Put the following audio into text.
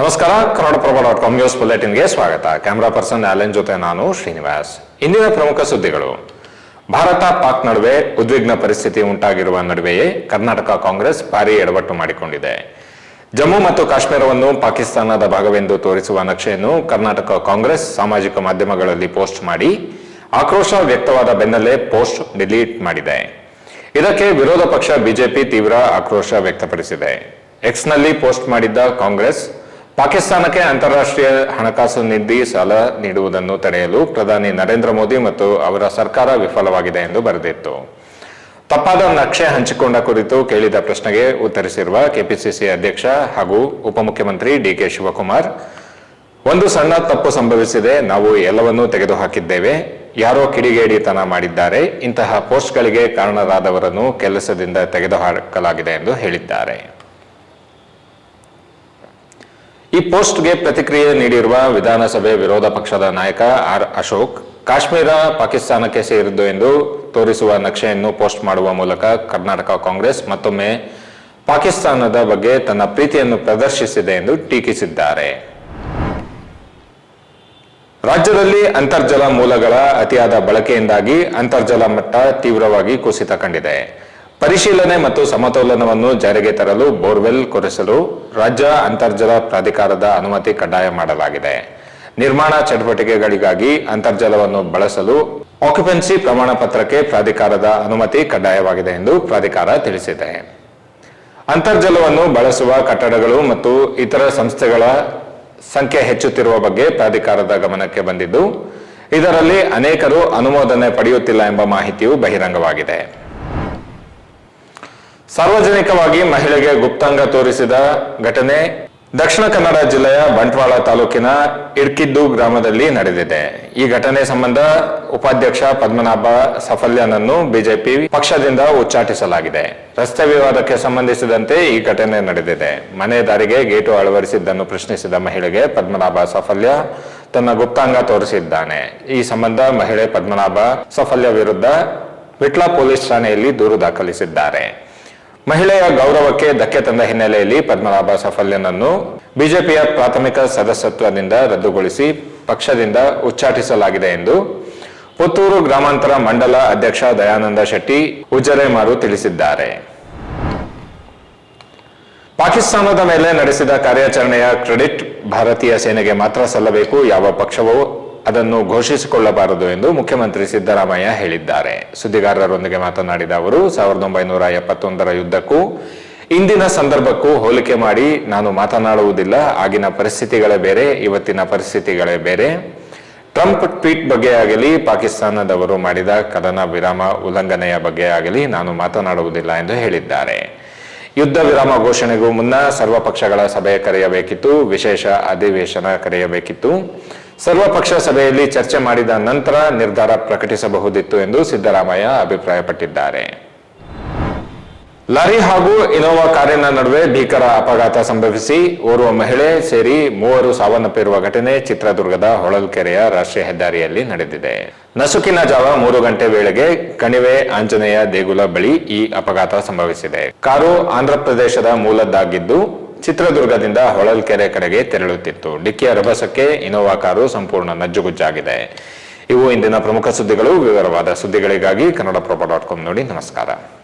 ನಮಸ್ಕಾರ, Kannadaprabha dot com news ಬುಲೆಟಿನ್ಗೆ ಸ್ವಾಗತ. ಕ್ಯಾಮ್ರಾ ಪರ್ಸನ್ ಆಲೆನ್ ಜೊತೆ ನಾನು ಶ್ರೀನಿವಾಸ್. ಇಂದಿನ ಪ್ರಮುಖ ಸುದ್ದಿಗಳು. ಭಾರತ ಪಾಕ್ ನಡುವೆ ಉದ್ವಿಗ್ನ ಪರಿಸ್ಥಿತಿ ಉಂಟಾಗಿರುವ ನಡುವೆಯೇ ಕರ್ನಾಟಕ ಕಾಂಗ್ರೆಸ್ ಭಾರಿ ಎಡವಟ್ಟು ಮಾಡಿಕೊಂಡಿದೆ. ಜಮ್ಮು ಮತ್ತು ಕಾಶ್ಮೀರವನ್ನು ಪಾಕಿಸ್ತಾನದ ಭಾಗವೆಂದು ತೋರಿಸುವ ನಕ್ಷೆಯನ್ನು ಕರ್ನಾಟಕ ಕಾಂಗ್ರೆಸ್ ಸಾಮಾಜಿಕ ಮಾಧ್ಯಮಗಳಲ್ಲಿ ಪೋಸ್ಟ್ ಮಾಡಿ, ಆಕ್ರೋಶ ವ್ಯಕ್ತವಾದ ಬೆನ್ನಲ್ಲೇ ಪೋಸ್ಟ್ ಡಿಲೀಟ್ ಮಾಡಿದೆ. ಇದಕ್ಕೆ ವಿರೋಧ ಪಕ್ಷ ಬಿಜೆಪಿ ತೀವ್ರ ಆಕ್ರೋಶ ವ್ಯಕ್ತಪಡಿಸಿದೆ. ಎಕ್ಸ್ನಲ್ಲಿ ಪೋಸ್ಟ್ ಮಾಡಿದ್ದ ಕಾಂಗ್ರೆಸ್ ಪಾಕಿಸ್ತಾನಕ್ಕೆ ಅಂತಾರಾಷ್ಟ್ರೀಯ ಹಣಕಾಸು ನಿಧಿ ಸಾಲ ನೀಡುವುದನ್ನು ತಡೆಯಲು ಪ್ರಧಾನಿ ನರೇಂದ್ರ ಮೋದಿ ಮತ್ತು ಅವರ ಸರ್ಕಾರ ವಿಫಲವಾಗಿದೆ ಎಂದು ಬರೆದಿತ್ತು. ತಪ್ಪಾದ ನಕ್ಷೆ ಹಂಚಿಕೊಂಡ ಕುರಿತು ಕೇಳಿದ ಪ್ರಶ್ನೆಗೆ ಉತ್ತರಿಸಿರುವ ಕೆಪಿಸಿಸಿ ಅಧ್ಯಕ್ಷ ಹಾಗೂ ಉಪಮುಖ್ಯಮಂತ್ರಿ ಡಿಕೆ ಶಿವಕುಮಾರ್, ಒಂದು ಸಣ್ಣ ತಪ್ಪು ಸಂಭವಿಸಿದೆ, ನಾವು ಎಲ್ಲವನ್ನೂ ತೆಗೆದುಹಾಕಿದ್ದೇವೆ. ಯಾರೋ ಕಿಡಿಗೇಡಿತನ ಮಾಡಿದ್ದಾರೆ. ಇಂತಹ ಪೋಸ್ಟ್ಗಳಿಗೆ ಕಾರಣರಾದವರನ್ನು ಕೆಲಸದಿಂದ ತೆಗೆದುಹಾಕಲಾಗಿದೆ ಎಂದು ಹೇಳಿದ್ದಾರೆ. ಈ ಪೋಸ್ಟ್ಗೆ ಪ್ರತಿಕ್ರಿಯೆ ನೀಡಿರುವ ವಿಧಾನಸಭೆ ವಿರೋಧ ಪಕ್ಷದ ನಾಯಕ ಆರ್ ಅಶೋಕ್, ಕಾಶ್ಮೀರ ಪಾಕಿಸ್ತಾನಕ್ಕೆ ಸೇರಿದ್ದು ಎಂದು ತೋರಿಸುವ ನಕ್ಷೆಯನ್ನು ಪೋಸ್ಟ್ ಮಾಡುವ ಮೂಲಕ ಕರ್ನಾಟಕ ಕಾಂಗ್ರೆಸ್ ಮತ್ತೊಮ್ಮೆ ಪಾಕಿಸ್ತಾನದ ಬಗ್ಗೆ ತನ್ನ ಪ್ರೀತಿಯನ್ನು ಪ್ರದರ್ಶಿಸಿದೆ ಎಂದು ಟೀಕಿಸಿದ್ದಾರೆ. ರಾಜ್ಯದಲ್ಲಿ ಅಂತರ್ಜಲ ಮೂಲಗಳ ಅತಿಯಾದ ಬಳಕೆಯಿಂದಾಗಿ ಅಂತರ್ಜಲ ಮಟ್ಟ ತೀವ್ರವಾಗಿ ಕುಸಿತ ಕಂಡಿದೆ. ಪರಿಶೀಲನೆ ಮತ್ತು ಸಮತೋಲನವನ್ನು ಜಾರಿಗೆ ತರಲು ಬೋರ್ವೆಲ್ ಕೊರೆಸಲು ರಾಜ್ಯ ಅಂತರ್ಜಲ ಪ್ರಾಧಿಕಾರದ ಅನುಮತಿ ಕಡ್ಡಾಯ ಮಾಡಲಾಗಿದೆ. ನಿರ್ಮಾಣ ಚಟುವಟಿಕೆಗಳಿಗಾಗಿ ಅಂತರ್ಜಲವನ್ನು ಬಳಸಲು ಆಕ್ಯುಪೆನ್ಸಿ ಪ್ರಮಾಣ ಪತ್ರಕ್ಕೆ ಪ್ರಾಧಿಕಾರದ ಅನುಮತಿ ಕಡ್ಡಾಯವಾಗಿದೆ ಎಂದು ಪ್ರಾಧಿಕಾರ ತಿಳಿಸಿದೆ. ಅಂತರ್ಜಲವನ್ನು ಬಳಸುವ ಕಟ್ಟಡಗಳು ಮತ್ತು ಇತರ ಸಂಸ್ಥೆಗಳ ಸಂಖ್ಯೆ ಹೆಚ್ಚುತ್ತಿರುವ ಬಗ್ಗೆ ಪ್ರಾಧಿಕಾರದ ಗಮನಕ್ಕೆ ಬಂದಿದ್ದು, ಇದರಲ್ಲಿ ಅನೇಕರು ಅನುಮೋದನೆ ಪಡೆಯುತ್ತಿಲ್ಲ ಎಂಬ ಮಾಹಿತಿಯು ಬಹಿರಂಗವಾಗಿದೆ. ಸಾರ್ವಜನಿಕವಾಗಿ ಮಹಿಳೆಗೆ ಗುಪ್ತಾಂಗ ತೋರಿಸಿದ ಘಟನೆ ದಕ್ಷಿಣ ಕನ್ನಡ ಜಿಲ್ಲೆಯ ಬಂಟ್ವಾಳ ತಾಲೂಕಿನ ಇಡ್ಕಿದ್ದು ಗ್ರಾಮದಲ್ಲಿ ನಡೆದಿದೆ. ಈ ಘಟನೆ ಸಂಬಂಧ ಉಪಾಧ್ಯಕ್ಷ ಪದ್ಮನಾಭ ಸಫಲ್ಯನನ್ನು ಬಿಜೆಪಿ ಪಕ್ಷದಿಂದ ಉಚ್ಚಾಟಿಸಲಾಗಿದೆ. ರಸ್ತೆ ವಿವಾದಕ್ಕೆ ಸಂಬಂಧಿಸಿದಂತೆ ಈ ಘಟನೆ ನಡೆದಿದೆ. ಮನೆ ದಾರಿಗೆ ಗೇಟು ಅಳವಡಿಸಿದ್ದನ್ನು ಪ್ರಶ್ನಿಸಿದ ಮಹಿಳೆಗೆ ಪದ್ಮನಾಭ ಸಫಲ್ಯ ತನ್ನ ಗುಪ್ತಾಂಗ ತೋರಿಸಿದ್ದಾನೆ. ಈ ಸಂಬಂಧ ಮಹಿಳೆ ಪದ್ಮನಾಭ ಸಫಲ್ಯ ವಿರುದ್ಧ ವಿಟ್ಲಾ ಪೊಲೀಸ್ ಠಾಣೆಯಲ್ಲಿ ದೂರು ದಾಖಲಿಸಿದ್ದಾರೆ. ಮಹಿಳೆಯ ಗೌರವಕ್ಕೆ ಧಕ್ಕೆ ತಂದ ಹಿನ್ನೆಲೆಯಲ್ಲಿ ಪದ್ಮನಾಭ ಸಫಲ್ಯನನ್ನು ಬಿಜೆಪಿಯ ಪ್ರಾಥಮಿಕ ಸದಸ್ಯತ್ವದಿಂದ ರದ್ದುಗೊಳಿಸಿ ಪಕ್ಷದಿಂದ ಉಚ್ಚಾಟಿಸಲಾಗಿದೆ ಎಂದು ಪುತ್ತೂರು ಗ್ರಾಮಾಂತರ ಮಂಡಲ ಅಧ್ಯಕ್ಷ ದಯಾನಂದ ಶೆಟ್ಟಿ ಉಜ್ಜರೆಮಾರು ತಿಳಿಸಿದ್ದಾರೆ. ಪಾಕಿಸ್ತಾನದ ಮೇಲೆ ನಡೆಸಿದ ಕಾರ್ಯಾಚರಣೆಯ ಕ್ರೆಡಿಟ್ ಭಾರತೀಯ ಸೇನೆಗೆ ಮಾತ್ರ ಸಲ್ಲಬೇಕು, ಯಾವ ಪಕ್ಷವೂ ಅದನ್ನು ಘೋಷಿಸಿಕೊಳ್ಳಬಾರದು ಎಂದು ಮುಖ್ಯಮಂತ್ರಿ ಸಿದ್ದರಾಮಯ್ಯ ಹೇಳಿದ್ದಾರೆ. ಸುದ್ದಿಗಾರರೊಂದಿಗೆ ಮಾತನಾಡಿದ ಅವರು, ಸಾವಿರದ ಒಂಬೈನೂರ ಎಪ್ಪತ್ತೊಂದರ ಯುದ್ಧಕ್ಕೂ, ಇಂದಿನ ಸಂದರ್ಭಕ್ಕೂ ಹೋಲಿಕೆ ಮಾಡಿ ನಾನು ಮಾತನಾಡುವುದಿಲ್ಲ. ಆಗಿನ ಪರಿಸ್ಥಿತಿಗಳೇ ಬೇರೆ, ಇವತ್ತಿನ ಪರಿಸ್ಥಿತಿಗಳೇ ಬೇರೆ. ಟ್ರಂಪ್ ಟ್ವೀಟ್ ಬಗ್ಗೆ ಆಗಲಿ, ಪಾಕಿಸ್ತಾನದವರು ಮಾಡಿದ ಕದನ ವಿರಾಮ ಉಲ್ಲಂಘನೆಯ ಬಗ್ಗೆ ಆಗಲಿ ನಾನು ಮಾತನಾಡುವುದಿಲ್ಲ ಎಂದು ಹೇಳಿದ್ದಾರೆ. ಯುದ್ಧ ವಿರಾಮ ಘೋಷಣೆಗೂ ಮುನ್ನ ಸರ್ವಪಕ್ಷಗಳ ಸಭೆ ಕರೆಯಬೇಕಿತ್ತು, ವಿಶೇಷ ಅಧಿವೇಶನ ಕರೆಯಬೇಕಿತ್ತು. ಸರ್ವಪಕ್ಷ ಸಭೆಯಲ್ಲಿ ಚರ್ಚೆ ಮಾಡಿದ ನಂತರ ನಿರ್ಧಾರ ಪ್ರಕಟಿಸಬಹುದಿತ್ತು ಎಂದು ಸಿದ್ದರಾಮಯ್ಯ ಅಭಿಪ್ರಾಯಪಟ್ಟಿದ್ದಾರೆ. ಲಾರಿ ಹಾಗೂ ಇನೋವಾ ಕಾರಿನ ನಡುವೆ ಭೀಕರ ಅಪಘಾತ ಸಂಭವಿಸಿ ಓರ್ವ ಮಹಿಳೆ ಸೇರಿ ಮೂವರು ಸಾವನ್ನಪ್ಪಿರುವ ಘಟನೆ ಚಿತ್ರದುರ್ಗದ ಹೊಳಲ್ಕೆರೆಯ ರಾಷ್ಟ್ರೀಯ ಹೆದ್ದಾರಿಯಲ್ಲಿ ನಡೆದಿದೆ. ನಸುಕಿನ ಜಾವ ಮೂರು ಗಂಟೆ ವೇಳೆಗೆ ಕಣಿವೆ ಆಂಜನೇಯ ದೇಗುಲ ಬಳಿ ಈ ಅಪಘಾತ ಸಂಭವಿಸಿದೆ. ಕಾರು ಆಂಧ್ರಪ್ರದೇಶದ ಮೂಲದ್ದಾಗಿದ್ದು ಚಿತ್ರದುರ್ಗದಿಂದ ಹೊಳಲ್ಕೆರೆ ಕಡೆಗೆ ತೆರಳುತ್ತಿತ್ತು. ಡಿಕ್ಕಿಯ ರಭಸಕ್ಕೆ ಇನೋವಾ ಕಾರು ಸಂಪೂರ್ಣ ನಜ್ಜುಗುಜ್ಜಾಗಿದೆ. ಇವು ಇಂದಿನ ಪ್ರಮುಖ ಸುದ್ದಿಗಳು. ವಿವರವಾದ ಸುದ್ದಿಗಳಿಗಾಗಿ ಕನ್ನಡ ಪ್ರಭ ಡಾಟ್ ಕಾಮ್ ನೋಡಿ ನಮಸ್ಕಾರ.